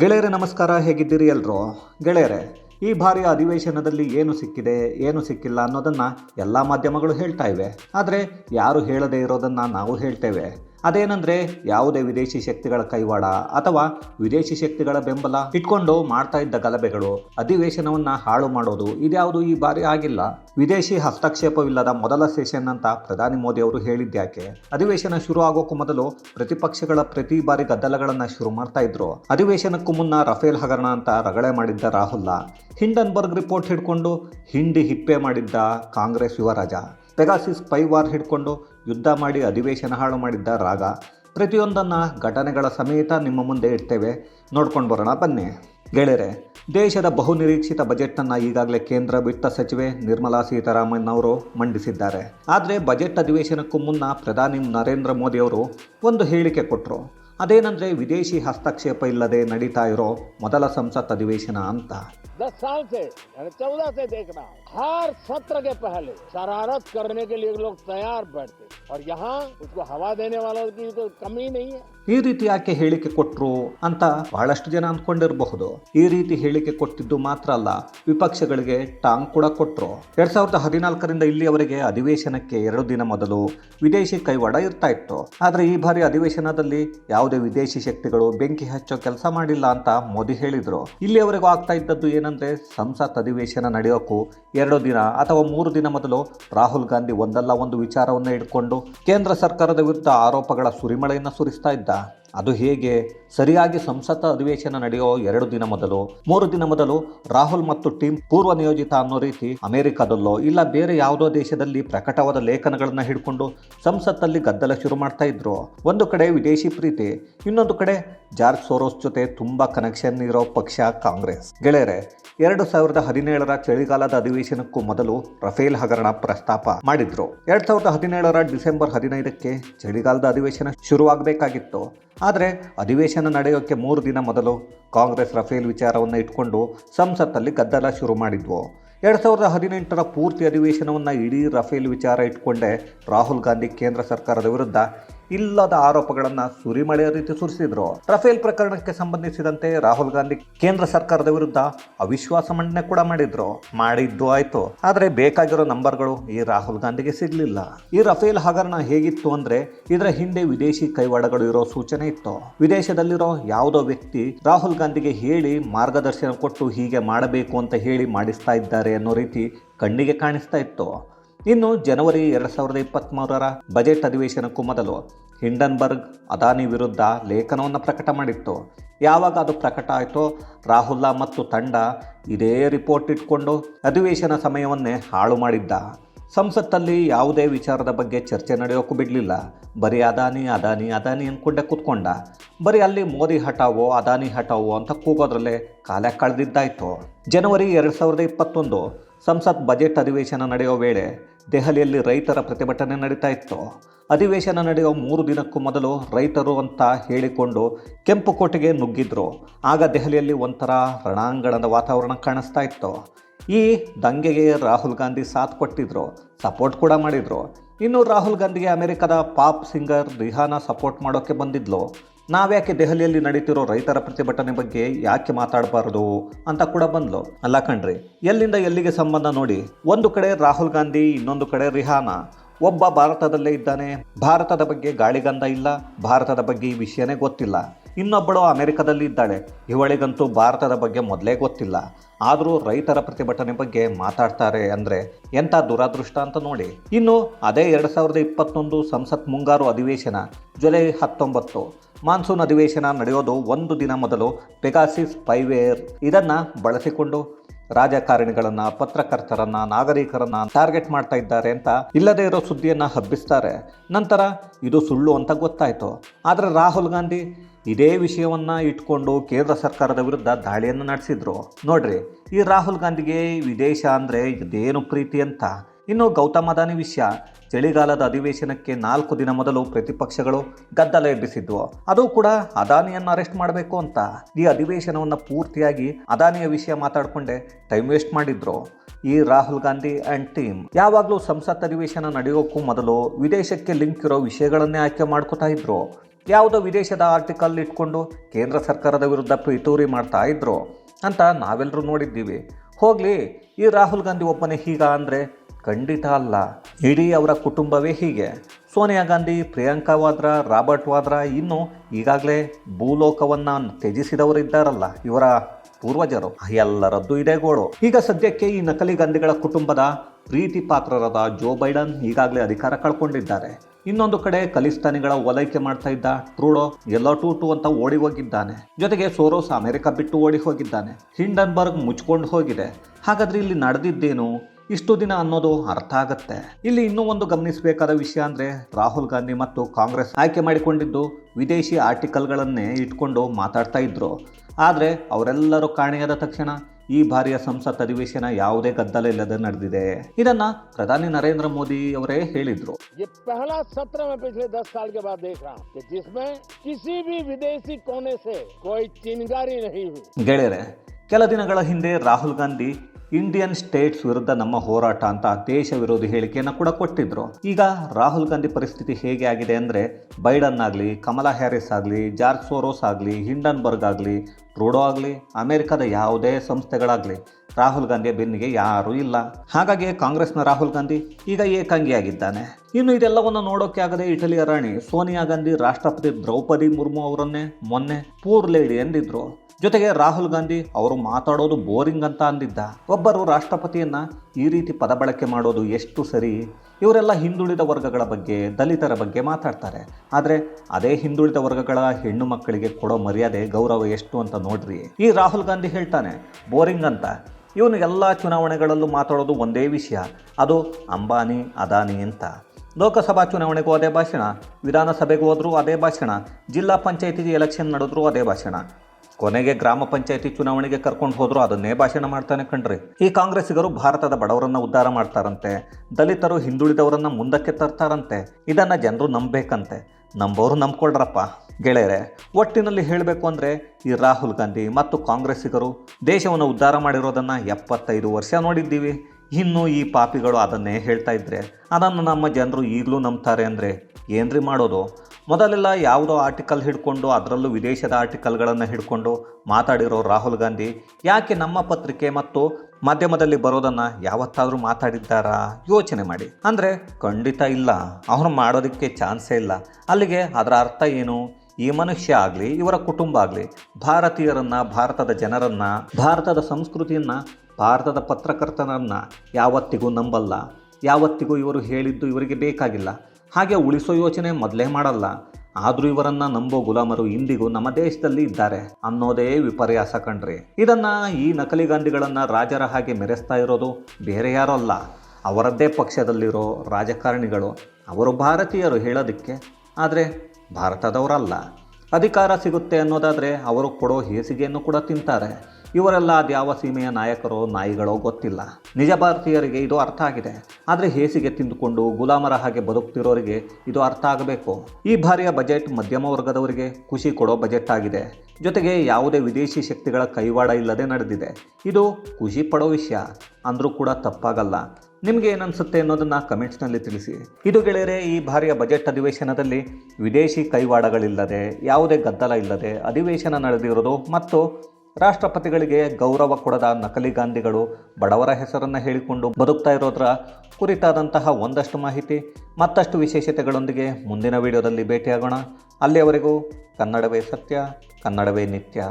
ಗೆಳೆಯರೆ, ನಮಸ್ಕಾರ. ಹೇಗಿದ್ದೀರಿ ಎಲ್ಲರೂ ಗೆಳೆಯರೆ, ಈ ಬಾರಿಯ ಅಧಿವೇಶನದಲ್ಲಿ ಏನು ಸಿಕ್ಕಿದೆ, ಏನು ಸಿಕ್ಕಿಲ್ಲ ಅನ್ನೋದನ್ನು ಎಲ್ಲ ಮಾಧ್ಯಮಗಳು ಹೇಳ್ತಾ ಇವೆ. ಆದರೆ ಯಾರು ಹೇಳದೇ ಇರೋದನ್ನು ನಾವು ಹೇಳ್ತೇವೆ. ಅದೇನೆಂದರೆ ಯಾವುದೇ ವಿದೇಶಿ ಶಕ್ತಿಗಳ ಕೈವಾಡ ಅಥವಾ ವಿದೇಶಿ ಶಕ್ತಿಗಳ ಬೆಂಬಲ ಇಟ್ಕೊಂಡು ಮಾಡ್ತಾ ಇದ್ದ ಗಲಭೆಗಳು, ಅಧಿವೇಶನವನ್ನ ಹಾಳು ಮಾಡೋದು ಇದ್ಯಾವುದು ಈ ಬಾರಿ ಆಗಿಲ್ಲ. ವಿದೇಶಿ ಹಸ್ತಕ್ಷೇಪವಿಲ್ಲದ ಮೊದಲ ಸೆಷನ್ ಅಂತ ಪ್ರಧಾನಿ ಮೋದಿ ಅವರು ಹೇಳಿದ್ಯಾಕೆ ಅಧಿವೇಶನ ಶುರು ಆಗೋಕ್ಕೂ ಮೊದಲು ಪ್ರತಿಪಕ್ಷಗಳ ಪ್ರತಿ ಬಾರಿ ಗದ್ದಲಗಳನ್ನ ಶುರು ಮಾಡ್ತಾ ಇದ್ರು. ಅಧಿವೇಶನಕ್ಕೂ ಮುನ್ನ ರಫೇಲ್ ಹಗರಣ ಅಂತ ರಗಳೆ ಮಾಡಿದ್ದ ರಾಹುಲ್ ಹಿಂಡನ್ಬರ್ಗ್ ರಿಪೋರ್ಟ್ ಹಿಡ್ಕೊಂಡು ಹಿಂಡಿ ಹಿಪ್ಪೆ ಮಾಡಿದ್ದ ಕಾಂಗ್ರೆಸ್ ಯುವರಾಜ. ಪೆಗಾಸಿಸ್ ಪೈ ವಾರ್ ಹಿಡ್ಕೊಂಡು ಯುದ್ಧ ಮಾಡಿ ಅಧಿವೇಶನ ಹಾಳು ಮಾಡಿದ್ದ ರಾಗ, ಪ್ರತಿಯೊಂದನ್ನು ಘಟನೆಗಳ ಸಮೇತ ನಿಮ್ಮ ಮುಂದೆ ಇಡ್ತೇವೆ. ನೋಡ್ಕೊಂಡು ಬರೋಣ ಬನ್ನಿ. ಗೆಳೆಯರೆ, ದೇಶದ ಬಹುನಿರೀಕ್ಷಿತ ಬಜೆಟನ್ನು ಈಗಾಗಲೇ ಕೇಂದ್ರ ವಿತ್ತ ಸಚಿವೆ ನಿರ್ಮಲಾ ಸೀತಾರಾಮನ್ ಅವರು ಮಂಡಿಸಿದ್ದಾರೆ. ಆದರೆ ಬಜೆಟ್ ಅಧಿವೇಶನಕ್ಕೂ ಮುನ್ನ ಪ್ರಧಾನಿ ನರೇಂದ್ರ ಮೋದಿ ಅವರು ಒಂದು ಹೇಳಿಕೆ ಕೊಟ್ಟರು ಅದೇನೆಂದರೆ ವಿದೇಶಿ ಹಸ್ತಕ್ಷೇಪ ಇಲ್ಲದೆ ನಡೀತಾ ಇರೋ ಮೊದಲ ಸಂಸತ್ ಅಧಿವೇಶನ ಅಂತ दस साल से यानी चौदह से देख रहा हूँ हर सत्र के पहले शरारत करने के लिए लोग तैयार बैठते और यहाँ उसको हवा देने वालों की तो कमी नहीं है ಈ ರೀತಿ ಯಾಕೆ ಹೇಳಿಕೆ ಕೊಟ್ರು ಅಂತ ಬಹಳಷ್ಟು ಜನ ಅಂದ್ಕೊಂಡಿರಬಹುದು. ಈ ರೀತಿ ಹೇಳಿಕೆ ಕೊಟ್ಟಿದ್ದು ಮಾತ್ರ ಅಲ್ಲ, ವಿಪಕ್ಷಗಳಿಗೆ ಟಾಂಗ್ ಕೂಡ ಕೊಟ್ಟರು ಎರಡ್ ಸಾವಿರದ ಹದಿನಾಲ್ಕರಿಂದ ಇಲ್ಲಿಯವರೆಗೆ ಅಧಿವೇಶನಕ್ಕೆ ಎರಡು ದಿನ ಮೊದಲು ವಿದೇಶಿ ಕೈವಾಡ ಇರ್ತಾ ಇತ್ತು. ಆದರೆ ಈ ಬಾರಿ ಅಧಿವೇಶನದಲ್ಲಿ ಯಾವುದೇ ವಿದೇಶಿ ಶಕ್ತಿಗಳು ಬೆಂಕಿ ಹಚ್ಚೋ ಕೆಲಸ ಮಾಡಿಲ್ಲ ಅಂತ ಮೋದಿ ಹೇಳಿದ್ರು. ಇಲ್ಲಿಯವರೆಗೂ ಆಗ್ತಾ ಇದ್ದದ್ದು ಏನಂದ್ರೆ ಸಂಸತ್ ಅಧಿವೇಶನ ನಡೆಯೋಕ್ಕೂ ಎರಡು ದಿನ ಅಥವಾ ಮೂರು ದಿನ ಮೊದಲು ರಾಹುಲ್ ಗಾಂಧಿ ಒಂದಲ್ಲ ಒಂದು ವಿಚಾರವನ್ನು ಇಟ್ಕೊಂಡು ಕೇಂದ್ರ ಸರ್ಕಾರದ ವಿರುದ್ಧ ಆರೋಪಗಳ ಸುರಿಮಳೆಯನ್ನು ಸುರಿಸ್ತಾ ಇದ್ದ. ಅದು ಹೇಗೆ ಸರಿಯಾಗಿ ಸಂಸತ್ ಅಧಿವೇಶನ ನಡೆಯೋ ಎರಡು ದಿನ ಮೊದಲು, ಮೂರು ದಿನ ಮೊದಲು ರಾಹುಲ್ ಮತ್ತು ಟೀಮ್ ಪೂರ್ವ ನಿಯೋಜಿತ ಅನ್ನೋ ರೀತಿ ಅಮೆರಿಕದಲ್ಲೋ ಇಲ್ಲ ಬೇರೆ ಯಾವುದೋ ದೇಶದಲ್ಲಿ ಪ್ರಕಟವಾದ ಲೇಖನಗಳನ್ನ ಹಿಡ್ಕೊಂಡು ಸಂಸತ್ತಲ್ಲಿ ಗದ್ದಲ ಶುರು ಮಾಡ್ತಾ ಇದ್ರು. ಒಂದು ಕಡೆ ವಿದೇಶಿ ಪ್ರೀತಿ, ಇನ್ನೊಂದು ಕಡೆ ಜಾರ್ಜ್ ಸೋರೋಸ್ ಜೊತೆ ತುಂಬಾ ಕನೆಕ್ಷನ್ ಇರೋ ಪಕ್ಷ ಕಾಂಗ್ರೆಸ್. ಗೆಳೆಯರೆ, ಎರಡು ಸಾವಿರದ ಹದಿನೇಳರ ಚಳಿಗಾಲದ ಅಧಿವೇಶನಕ್ಕೂ ಮೊದಲು ರಫೇಲ್ ಹಗರಣ ಪ್ರಸ್ತಾಪ ಮಾಡಿದ್ರು. ಎರಡ್ ಸಾವಿರದ ಹದಿನೇಳರ ಡಿಸೆಂಬರ್ ಹದಿನೈದಕ್ಕೆ ಚಳಿಗಾಲದ ಅಧಿವೇಶನ ಶುರುವಾಗಬೇಕಾಗಿತ್ತು. ಆದರೆ ಅಧಿವೇಶನ ನಡೆಯೋಕ್ಕೆ ಮೂರು ದಿನ ಮೊದಲು ಕಾಂಗ್ರೆಸ್ ರಫೇಲ್ ವಿಚಾರವನ್ನು ಇಟ್ಕೊಂಡು ಸಂಸತ್ತಲ್ಲಿ ಗದ್ದಲ ಶುರು ಮಾಡಿದ್ವು. ಎರಡು ಸಾವಿರದ ಹದಿನೆಂಟರ ಪೂರ್ತಿ ಅಧಿವೇಶನವನ್ನು ಇಡೀ ರಫೇಲ್ ವಿಚಾರ ಇಟ್ಕೊಂಡೇ ರಾಹುಲ್ ಗಾಂಧಿ ಕೇಂದ್ರ ಸರ್ಕಾರದ ವಿರುದ್ಧ ಇಲ್ಲದ ಆರೋಪಗಳನ್ನು ಸುರಿಮಳೆಯ ರೀತಿ ಸುರಿಸಿದ್ರು. ರಫೇಲ್ ಪ್ರಕರಣಕ್ಕೆ ಸಂಬಂಧಿಸಿದಂತೆ ರಾಹುಲ್ ಗಾಂಧಿ ಕೇಂದ್ರ ಸರ್ಕಾರದ ವಿರುದ್ಧ ಅವಿಶ್ವಾಸ ಮಂಡನೆ ಕೂಡ ಮಾಡಿದ್ರು. ಮಾಡಿದ್ದು ಆಯ್ತು. ಆದರೆ ಬೇಕಾಗಿರೋ ನಂಬರ್ಗಳು ಈ ರಾಹುಲ್ ಗಾಂಧಿಗೆ ಸಿಗ್ಲಿಲ್ಲ. ಈ ರಫೇಲ್ ಹಗರಣ ಹೇಗಿತ್ತು ಅಂದ್ರೆ ಇದರ ಹಿಂದೆ ವಿದೇಶಿ ಕೈವಾಡಗಳು ಇರೋ ಸೂಚನೆ ಇತ್ತು. ವಿದೇಶದಲ್ಲಿರೋ ಯಾವುದೋ ವ್ಯಕ್ತಿ ರಾಹುಲ್ ಗಾಂಧಿಗೆ ಹೇಳಿ ಮಾರ್ಗದರ್ಶನ ಕೊಟ್ಟು ಹೀಗೆ ಮಾಡಬೇಕು ಅಂತ ಹೇಳಿ ಮಾಡಿಸ್ತಾ ಇದ್ದಾರೆ ಅನ್ನೋ ರೀತಿ ಕಣ್ಣಿಗೆ ಕಾಣಿಸ್ತಾ ಇತ್ತು. ಇನ್ನು ಜನವರಿ ಎರಡು ಸಾವಿರದ ಇಪ್ಪತ್ತ್ಮೂರರ ಬಜೆಟ್ ಅಧಿವೇಶನಕ್ಕೂ ಮೊದಲು ಹಿಂಡನ್ಬರ್ಗ್ ಅದಾನಿ ವಿರುದ್ಧ ಲೇಖನವನ್ನು ಪ್ರಕಟ ಮಾಡಿತ್ತು. ಯಾವಾಗ ಅದು ಪ್ರಕಟ ಆಯಿತೋ, ರಾಹುಲ್ ಮತ್ತು ತಂಡ ಇದೇ ರಿಪೋರ್ಟ್ ಇಟ್ಕೊಂಡು ಅಧಿವೇಶನ ಸಮಯವನ್ನೇ ಹಾಳು ಮಾಡಿದ್ದ. ಸಂಸತ್ತಲ್ಲಿ ಯಾವುದೇ ವಿಚಾರದ ಬಗ್ಗೆ ಚರ್ಚೆ ನಡೆಯೋಕ್ಕೂ ಬಿಡಲಿಲ್ಲ. ಬರೀ ಅದಾನಿ ಅದಾನಿ ಅದಾನಿ ಅಂದ್ಕೊಂಡೆ ಕೂತ್ಕೊಂಡ. ಬರೀ ಅಲ್ಲಿ ಮೋದಿ ಹಟಾವೋ ಅದಾನಿ ಹಟಾವೋ ಅಂತ ಕೂಗೋದ್ರಲ್ಲೇ ಕಾಲ ಕಳೆದಿದ್ದಾಯಿತು. ಜನವರಿ ಎರಡು ಸಾವಿರದ ಇಪ್ಪತ್ತೊಂದು ಸಂಸತ್ ಬಜೆಟ್ ಅಧಿವೇಶನ ನಡೆಯುವ ವೇಳೆ ದೆಹಲಿಯಲ್ಲಿ ರೈತರ ಪ್ರತಿಭಟನೆ ನಡೀತಾ ಇತ್ತು. ಅಧಿವೇಶನ ನಡೆಯುವ ಮೂರು ದಿನಕ್ಕೂ ಮೊದಲು ರೈತರು ಅಂತ ಹೇಳಿಕೊಂಡು ಕೆಂಪು ಕೋಟೆಗೆ ನುಗ್ಗಿದ್ರು. ಆಗ ದೆಹಲಿಯಲ್ಲಿ ಒಂಥರ ರಣಾಂಗಣದ ವಾತಾವರಣ ಕಾಣಿಸ್ತಾ ಇತ್ತು. ಈ ದಂಗೆಗೆ ರಾಹುಲ್ ಗಾಂಧಿ ಸಾಥ್ ಕೊಟ್ಟಿದ್ರು, ಸಪೋರ್ಟ್ ಕೂಡ ಮಾಡಿದ್ರು. ಇನ್ನು ರಾಹುಲ್ ಗಾಂಧಿಗೆ ಅಮೆರಿಕದ ಪಾಪ್ ಸಿಂಗರ್ ರಿಹಾನ ಸಪೋರ್ಟ್ ಮಾಡೋಕ್ಕೆ ಬಂದಿದ್ಲು. ನಾವ್ಯಾಕೆ ದೆಹಲಿಯಲ್ಲಿ ನಡೀತಿರೋ ರೈತರ ಪ್ರತಿಭಟನೆ ಬಗ್ಗೆ ಯಾಕೆ ಮಾತಾಡಬಾರದು ಅಂತ ಕೂಡ ಬಂದ್ಲು. ಅಲ್ಲ ಕಣ್ರಿ, ಎಲ್ಲಿಂದ ಎಲ್ಲಿಗೆ ಸಂಬಂಧ ನೋಡಿ, ಒಂದು ಕಡೆ ರಾಹುಲ್ ಗಾಂಧಿ, ಇನ್ನೊಂದು ಕಡೆ ರಿಹಾನ. ಒಬ್ಬ ಭಾರತದಲ್ಲೇ ಇದ್ದಾನೆ. ಭಾರತದ ಬಗ್ಗೆ ಗಾಳಿಗಂಧ ಇಲ್ಲ. ಭಾರತದ ಬಗ್ಗೆ ಈ ವಿಷಯನೇ ಗೊತ್ತಿಲ್ಲ. ಇನ್ನೊಬ್ಬಳು ಅಮೆರಿಕದಲ್ಲಿ ಇದ್ದಾಳೆ. ಇವಳಿಗಂತೂ ಭಾರತದ ಬಗ್ಗೆ ಮೊದಲೇ ಗೊತ್ತಿಲ್ಲ. ಆದರೂ ರೈತರ ಪ್ರತಿಭಟನೆ ಬಗ್ಗೆ ಮಾತಾಡ್ತಾರೆ ಅಂದರೆ ಎಂಥ ದುರಾದೃಷ್ಟ ಅಂತ ನೋಡಿ. ಇನ್ನು ಅದೇ ಎರಡು ಸಾವಿರದ ಇಪ್ಪತ್ತೊಂದು ಸಂಸತ್ ಮುಂಗಾರು ಅಧಿವೇಶನ, ಜುಲೈ ಹತ್ತೊಂಬತ್ತು. ಮಾನ್ಸೂನ್ ಅಧಿವೇಶನ ನಡೆಯೋದು ಒಂದು ದಿನ ಮೊದಲು ಪೆಗಾಸಿಸ್ ಪೈವೇರ್ ಇದನ್ನು ಬಳಸಿಕೊಂಡು ರಾಜಕಾರಣಿಗಳನ್ನ, ಪತ್ರಕರ್ತರನ್ನ, ನಾಗರಿಕರನ್ನ ಟಾರ್ಗೆಟ್ ಮಾಡ್ತಾ ಇದ್ದಾರೆ ಅಂತ ಇಲ್ಲದೇ ಇರೋ ಸುದ್ದಿಯನ್ನ ಹಬ್ಬಿಸ್ತಾರೆ. ನಂತರ ಇದು ಸುಳ್ಳು ಅಂತ ಗೊತ್ತಾಯಿತು. ಆದರೆ ರಾಹುಲ್ ಗಾಂಧಿ ಇದೇ ವಿಷಯವನ್ನ ಇಟ್ಕೊಂಡು ಕೇಂದ್ರ ಸರ್ಕಾರದ ವಿರುದ್ಧ ದಾಳಿಯನ್ನು ನಡೆಸಿದ್ರು. ನೋಡ್ರಿ, ಈ ರಾಹುಲ್ ಗಾಂಧಿಗೆ ವಿದೇಶ ಅಂದರೆ ಇದೇನು ಪ್ರೀತಿ ಅಂತ? ಇನ್ನು ಗೌತಮ್ ಅದಾನಿ ವಿಷಯ ಚಳಿಗಾಲದ ಅಧಿವೇಶನಕ್ಕೆ ನಾಲ್ಕು ದಿನ ಮೊದಲು ಪ್ರತಿಪಕ್ಷಗಳು ಗದ್ದಲ ಎಬ್ಬಿಸಿದ್ವು. ಅದು ಕೂಡ ಅದಾನಿಯನ್ನು ಅರೆಸ್ಟ್ ಮಾಡಬೇಕು ಅಂತ. ಈ ಅಧಿವೇಶನವನ್ನು ಪೂರ್ತಿಯಾಗಿ ಅದಾನಿಯ ವಿಷಯ ಮಾತಾಡಿಕೊಂಡೆ ಟೈಮ್ ವೇಸ್ಟ್ ಮಾಡಿದ್ರು. ಈ ರಾಹುಲ್ ಗಾಂಧಿ ಅಂಡ್ ಟೀಮ್ ಯಾವಾಗಲೂ ಸಂಸತ್ ಅಧಿವೇಶನ ನಡೆಯೋಕ್ಕೂ ಮೊದಲು ವಿದೇಶಕ್ಕೆ ಲಿಂಕ್ ಇರೋ ವಿಷಯಗಳನ್ನೇ ಆಯ್ಕೆ ಮಾಡ್ಕೋತಾ ಇದ್ರು. ಯಾವುದೋ ವಿದೇಶದ ಆರ್ಟಿಕಲ್ ಇಟ್ಕೊಂಡು ಕೇಂದ್ರ ಸರ್ಕಾರದ ವಿರುದ್ಧ ಪಿತೂರಿ ಮಾಡ್ತಾ ಇದ್ರು ಅಂತ ನಾವೆಲ್ಲರೂ ನೋಡಿದ್ದೀವಿ. ಹೋಗಲಿ, ಈ ರಾಹುಲ್ ಗಾಂಧಿ ಒಬ್ಬನೇ ಹೀಗ ಅಂದರೆ ಖಂಡಿತ ಅಲ್ಲ. ಇಡೀ ಅವರ ಕುಟುಂಬವೇ ಹೀಗೆ. ಸೋನಿಯಾ ಗಾಂಧಿ, ಪ್ರಿಯಾಂಕಾ ವಾದ್ರಾ, ರಾಬರ್ಟ್ ವಾದ್ರಾ ಇನ್ನು ಈಗಾಗಲೇ ಭೂಲೋಕವನ್ನು ತ್ಯಜಿಸಿದವರಿದ್ದಾರಲ್ಲ ಇವರ ಪೂರ್ವಜರು. ಎಲ್ಲರದ್ದು ಇದೇ ಗೋಳು. ಈಗ ಸದ್ಯಕ್ಕೆ ಈ ನಕಲಿ ಗಾಂಧಿಗಳ ಕುಟುಂಬದ ಪ್ರೀತಿ ಪಾತ್ರರಾದ ಜೋ ಬೈಡನ್ ಈಗಾಗಲೇ ಅಧಿಕಾರ ಕಳ್ಕೊಂಡಿದ್ದಾರೆ. ಇನ್ನೊಂದು ಕಡೆ ಖಲಿಸ್ತಾನಿಗಳ ಓಲೈಕೆ ಮಾಡ್ತಾ ಇದ್ದ ಟ್ರೂಡೋ ಎಲ್ಲೋ ಟೂ ಟು ಅಂತ ಓಡಿ ಹೋಗಿದ್ದಾನೆ. ಜೊತೆಗೆ ಸೋರೋಸ್ ಅಮೆರಿಕ ಬಿಟ್ಟು ಓಡಿ ಹೋಗಿದ್ದಾನೆ. ಹಿಂಡನ್ಬರ್ಗ್ ಮುಚ್ಕೊಂಡು ಹೋಗಿದೆ. ಹಾಗಾದ್ರೆ ಇಲ್ಲಿ ನಡೆದಿದ್ದೇನು? ಇಷ್ಟು ದಿನ ಅನ್ನೋದು ಅರ್ಥ ಆಗುತ್ತೆ. ಇಲ್ಲಿ ಇನ್ನೂ ಒಂದು ಗಮನಿಸಬೇಕಾದ ವಿಷಯ ಅಂದ್ರೆ ರಾಹುಲ್ ಗಾಂಧಿ ಮತ್ತು ಕಾಂಗ್ರೆಸ್ ಆಯ್ಕೆ ಮಾಡಿಕೊಂಡಿದ್ದು ವಿದೇಶಿ ಆರ್ಟಿಕಲ್ಗಳನ್ನೇ ಇಟ್ಕೊಂಡು ಮಾತಾಡ್ತಾ ಇದ್ರು. ಆದರೆ ಅವರೆಲ್ಲರೂ ಕಾಣೆಯಾದ ತಕ್ಷಣ ಈ ಬಾರಿಯ ಸಂಸತ್ ಅಧಿವೇಶನ ಯಾವುದೇ ಗದ್ದಲ ಇಲ್ಲದೆ ನಡೆದಿದೆ. ಇದನ್ನ ಪ್ರಧಾನಿ ನರೇಂದ್ರ ಮೋದಿ ಅವರೇ ಹೇಳಿದ್ರು. ಗೆಳೆಯರೆ ಕೆಲ ದಿನಗಳ ಹಿಂದೆ ರಾಹುಲ್ ಗಾಂಧಿ ಇಂಡಿಯನ್ ಸ್ಟೇಟ್ಸ್ ವಿರುದ್ಧ ನಮ್ಮ ಹೋರಾಟ ಅಂತ ದೇಶ ವಿರೋಧಿ ಹೇಳಿಕೆಯನ್ನು ಕೂಡ ಕೊಟ್ಟಿದ್ರು. ಈಗ ರಾಹುಲ್ ಗಾಂಧಿ ಪರಿಸ್ಥಿತಿ ಹೇಗೆ ಆಗಿದೆ ಅಂದರೆ ಬೈಡನ್ ಆಗಲಿ, ಕಮಲಾ ಹ್ಯಾರಿಸ್ ಆಗಲಿ, ಜಾರ್ಜ್ ಸೋರೋಸ್ ಆಗಲಿ, ಹಿಂಡನ್ಬರ್ಗ್ ಆಗಲಿ, ಟ್ರೂಡೋ ಆಗಲಿ, ಅಮೆರಿಕದ ಯಾವುದೇ ಸಂಸ್ಥೆಗಳಾಗಲಿ ರಾಹುಲ್ ಗಾಂಧಿಯ ಬೆನ್ನಿಗೆ ಯಾರೂ ಇಲ್ಲ. ಹಾಗಾಗಿ ಕಾಂಗ್ರೆಸ್ನ ರಾಹುಲ್ ಗಾಂಧಿ ಈಗ ಏಕಾಂಗಿಯಾಗಿದ್ದಾನೆ. ಇನ್ನು ಇದೆಲ್ಲವನ್ನು ನೋಡೋಕೆ ಆಗದೆ ಇಟಲಿಯ ರಾಣಿ ಸೋನಿಯಾ ಗಾಂಧಿ ರಾಷ್ಟ್ರಪತಿ ದ್ರೌಪದಿ ಮುರ್ಮು ಅವರನ್ನೇ ಮೊನ್ನೆ ಪೂರ್ ಲೇಡಿ ಎಂದಿದ್ರು. ಜೊತೆಗೆ ರಾಹುಲ್ ಗಾಂಧಿ ಅವರು ಮಾತಾಡೋದು ಬೋರಿಂಗ್ ಅಂತ ಅಂದಿದ್ದ. ಒಬ್ಬರು ರಾಷ್ಟ್ರಪತಿಯನ್ನ ಈ ರೀತಿ ಪದ ಬಳಕೆ ಮಾಡೋದು ಎಷ್ಟು ಸರಿ? ಇವರೆಲ್ಲ ಹಿಂದುಳಿದ ವರ್ಗಗಳ ಬಗ್ಗೆ, ದಲಿತರ ಬಗ್ಗೆ ಮಾತಾಡ್ತಾರೆ. ಆದರೆ ಅದೇ ಹಿಂದುಳಿದ ವರ್ಗಗಳ ಹೆಣ್ಣು ಮಕ್ಕಳಿಗೆ ಕೊಡೋ ಮರ್ಯಾದೆ, ಗೌರವ ಎಷ್ಟು ಅಂತ ನೋಡ್ರಿ. ಈ ರಾಹುಲ್ ಗಾಂಧಿ ಹೇಳ್ತಾನೆ, ಬೋರಿಂಗ್ ಅಂತ. ಇವನು ಎಲ್ಲ ಚುನಾವಣೆಗಳಲ್ಲೂ ಮಾತಾಡೋದು ಒಂದೇ ವಿಷಯ, ಅದು ಅಂಬಾನಿ, ಅದಾನಿ ಅಂತ. ಲೋಕಸಭಾ ಚುನಾವಣೆಗೂ ಅದೇ ಭಾಷಣ, ವಿಧಾನಸಭೆಗೂ ಹೋದರೂ ಅದೇ ಭಾಷಣ, ಜಿಲ್ಲಾ ಪಂಚಾಯತಿಗೆ ಎಲೆಕ್ಷನ್ ನಡೆದ್ರೂ ಅದೇ ಭಾಷಣ. ಕೊನೆಗೆ ಗ್ರಾಮ ಪಂಚಾಯತಿ ಚುನಾವಣೆಗೆ ಕರ್ಕೊಂಡು ಹೋದ್ರು ಅದನ್ನೇ ಭಾಷಣ ಮಾಡ್ತಾನೆ ಕಣ್ರಿ. ಈ ಕಾಂಗ್ರೆಸ್ಸಿಗರು ಭಾರತದ ಬಡವರನ್ನ ಉದ್ಧಾರ ಮಾಡ್ತಾರಂತೆ. ದಲಿತರು ಹಿಂದುಳಿದವರನ್ನ ಮುಂದಕ್ಕೆ ತರ್ತಾರಂತೆ. ಇದನ್ನ ಜನರು ನಂಬಬೇಕಂತೆ. ನಂಬೋರು ನಂಬ್ಕೊಳ್ರಪ್ಪ. ಗೆಳೆಯರೆ, ಒಟ್ಟಿನಲ್ಲಿ ಹೇಳಬೇಕು ಅಂದರೆ ಈ ರಾಹುಲ್ ಗಾಂಧಿ ಮತ್ತು ಕಾಂಗ್ರೆಸ್ಸಿಗರು ದೇಶವನ್ನು ಉದ್ಧಾರ ಮಾಡಿರೋದನ್ನು ಎಪ್ಪತ್ತೈದು ವರ್ಷ ನೋಡಿದ್ದೀವಿ. ಇನ್ನು ಈ ಪಾಪಿಗಳು ಅದನ್ನೇ ಹೇಳ್ತಾ ಇದ್ರೆ, ಅದನ್ನು ನಮ್ಮ ಜನರು ಈಗಲೂ ನಂಬ್ತಾರೆ ಅಂದರೆ ಏನ್ರಿ ಮಾಡೋದು? ಮೊದಲೆಲ್ಲ ಯಾವುದೋ ಆರ್ಟಿಕಲ್ ಹಿಡ್ಕೊಂಡು, ಅದರಲ್ಲೂ ವಿದೇಶದ ಆರ್ಟಿಕಲ್ಗಳನ್ನು ಹಿಡ್ಕೊಂಡು ಮಾತಾಡಿರೋ ರಾಹುಲ್ ಗಾಂಧಿ ಯಾಕೆ ನಮ್ಮ ಪತ್ರಿಕೆ ಮತ್ತು ಮಾಧ್ಯಮದಲ್ಲಿ ಬರೋದನ್ನು ಯಾವತ್ತಾದರೂ ಮಾತಾಡಿದ್ದಾರಾ? ಯೋಚನೆ ಮಾಡಿ. ಅಂದರೆ ಖಂಡಿತ ಇಲ್ಲ. ಅವ್ರು ಮಾಡೋದಕ್ಕೆ ಚಾನ್ಸೇ ಇಲ್ಲ. ಅಲ್ಲಿಗೆ ಅದರ ಅರ್ಥ ಏನು? ಈ ಮನುಷ್ಯ ಆಗಲಿ, ಇವರ ಕುಟುಂಬ ಆಗಲಿ, ಭಾರತೀಯರನ್ನು, ಭಾರತದ ಜನರನ್ನು, ಭಾರತದ ಸಂಸ್ಕೃತಿಯನ್ನು, ಭಾರತದ ಪತ್ರಕರ್ತನನ್ನು ಯಾವತ್ತಿಗೂ ನಂಬಲ್ಲ. ಯಾವತ್ತಿಗೂ ಇವರು ಹೇಳಿದ್ದು ಇವರಿಗೆ ಬೇಕಾಗಿಲ್ಲ. ಹಾಗೆ ಉಳಿಸೋ ಯೋಚನೆ ಮೊದಲೇ ಮಾಡಲ್ಲ. ಆದರೂ ಇವರನ್ನ ನಂಬೋ ಗುಲಾಮರು ಇಂದಿಗೂ ನಮ್ಮ ದೇಶದಲ್ಲಿ ಇದ್ದಾರೆ ಅನ್ನೋದೇ ವಿಪರ್ಯಾಸ ಕಣ್ರಿ. ಇದನ್ನ ಈ ನಕಲಿ ಗಾಂಧಿಗಳನ್ನ ರಾಜರ ಹಾಗೆ ಮೆರೆಸ್ತಾ ಇರೋದು ಬೇರೆ ಯಾರೂ ಅಲ್ಲ. ಅವರದ್ದೇ ಪಕ್ಷದಲ್ಲಿರೋ ರಾಜಕಾರಣಿಗಳು, ಅವರು ಭಾರತೀಯರು ಹೇಳೋದಕ್ಕೆ. ಆದರೆ ಭಾರತದವರಲ್ಲ. ಅಧಿಕಾರ ಸಿಗುತ್ತೆ ಅನ್ನೋದಾದರೆ ಅವರು ಕೊಡೋ ಹೇಸಿಗೆಯನ್ನು ಕೂಡ ತಿಂತಾರೆ. ಇವರೆಲ್ಲ ಅದ್ಯಾವ ಸೀಮೆಯ ನಾಯಕರೋ ನಾಯಿಗಳೋ ಗೊತ್ತಿಲ್ಲ. ನಿಜ ಭಾರತೀಯರಿಗೆ ಇದು ಅರ್ಥ ಆಗಿದೆ. ಆದರೆ ಹೇಸಿಗೆ ತಿಂದುಕೊಂಡು ಗುಲಾಮರ ಹಾಗೆ ಬದುಕ್ತಿರೋರಿಗೆ ಇದು ಅರ್ಥ ಆಗಬೇಕು. ಈ ಬಾರಿಯ ಬಜೆಟ್ ಮಧ್ಯಮ ವರ್ಗದವರಿಗೆ ಖುಷಿ ಕೊಡೋ ಬಜೆಟ್ ಆಗಿದೆ. ಜೊತೆಗೆ ಯಾವುದೇ ವಿದೇಶಿ ಶಕ್ತಿಗಳ ಕೈವಾಡ ಇಲ್ಲದೆ ನಡೆದಿದೆ. ಇದು ಖುಷಿ ಪಡೋ ವಿಷಯ. ಅಂದರೂ ಕೂಡ ತಪ್ಪಾಗಲ್ಲ. ನಿಮಗೆ ಏನನ್ಸುತ್ತೆ ಅನ್ನೋದನ್ನು ಕಮೆಂಟ್ಸ್ನಲ್ಲಿ ತಿಳಿಸಿ. ಇದು ಗೆಳೆಯರೆ, ಈ ಬಾರಿಯ ಬಜೆಟ್ ಅಧಿವೇಶನದಲ್ಲಿ ವಿದೇಶಿ ಕೈವಾಡಗಳಿಲ್ಲದೆ, ಯಾವುದೇ ಗದ್ದಲ ಇಲ್ಲದೆ ಅಧಿವೇಶನ ನಡೆದಿರೋದು ಮತ್ತು ರಾಷ್ಟ್ರಪತಿಗಳಿಗೆ ಗೌರವ ಕೊಡದ ನಕಲಿ ಗಾಂಧಿಗಳು ಬಡವರ ಹೆಸರನ್ನು ಹೇಳಿಕೊಂಡು ಬದುಕ್ತಾ ಇರೋದ್ರ ಕುರಿತಾದಂತಹ ಒಂದಷ್ಟು ಮಾಹಿತಿ, ಮತ್ತಷ್ಟು ವಿಶೇಷತೆಗಳೊಂದಿಗೆ ಮುಂದಿನ ವಿಡಿಯೋದಲ್ಲಿ ಭೇಟಿಯಾಗೋಣ. ಅಲ್ಲಿಯವರೆಗೂ ಕನ್ನಡವೇ ಸತ್ಯ, ಕನ್ನಡವೇ ನಿತ್ಯ.